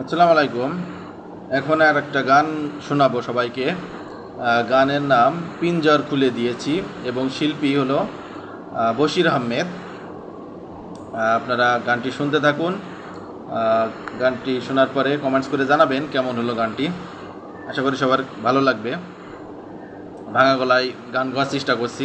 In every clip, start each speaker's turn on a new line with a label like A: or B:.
A: আসসালামু আলাইকুম। এখন আর একটা গান শোনাবো সবাইকে। গানের নাম পিঞ্জর খুলে দিয়েছি এবং শিল্পী হলো বশির আহমেদ। আপনারা গানটি শুনতে থাকুন। গানটি শোনার পরে কমেন্টস করে জানাবেন কেমন হলো গানটি। আশা করি সবার ভালো লাগবে। ভাঙা গলায় গান গাওয়ার চেষ্টা করছি।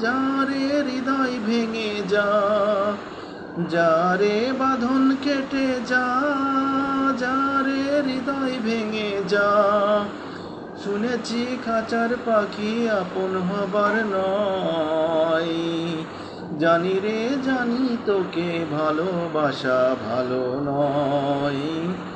A: যা রে হৃদয় ভেঙে যা যা রে বাঁধন কেটে যা যা রে হৃদয় ভেঙে যা। শুনেছি খাঁচার পাখি আপন হবার নয়। জানি রে, জানি তোকে ভালোবাসা ভালো নয়।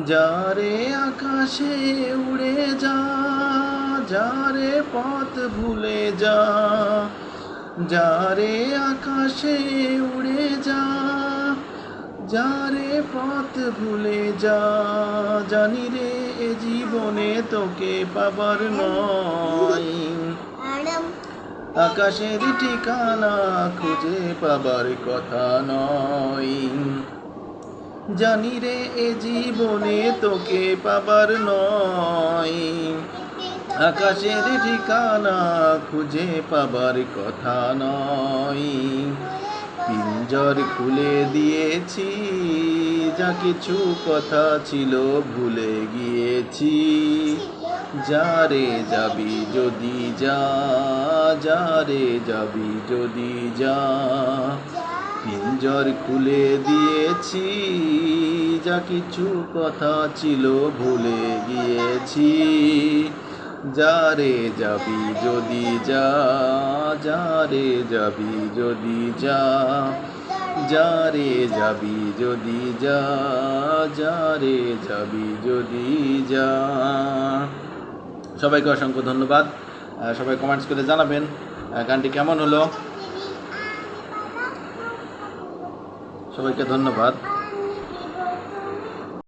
A: যারে আকাশে উড়ে যা, যারে পথ ভুলে যা, যারে আকাশে উড়ে যা, যারে পথ ভুলে যা, জানি রে এ জীবনে তোকে পাবার নয়। আকাশের ঠিকানা খুঁজে পাবার কথা নয়। জানি রে, এ জীবনে তোকে পাবার নয়। আকাশের ঠিকানা খুঁজে পাবার কথা নয়। পিঞ্জর খুলে দিয়েছি, যা কিছু কথা ছিল ভুলে গিয়েছি। যা রে যাবি যদি যা যা রে যাবি যদি যা। পিঞ্জর খুলে দিয়েছি, যা কিছু কথা ছিল ভুলে গিয়েছি। যা রে যাবি যদি যা যা রে যাবি যদি যা যা রে যাবি যদি যা যা রে যাবি যদি যা। সবাইকে অসংখ্য ধন্যবাদ। সবাই কমেন্টস করে জানাবেন। গানটি কেমন হলো? সবাইকে ধন্যবাদ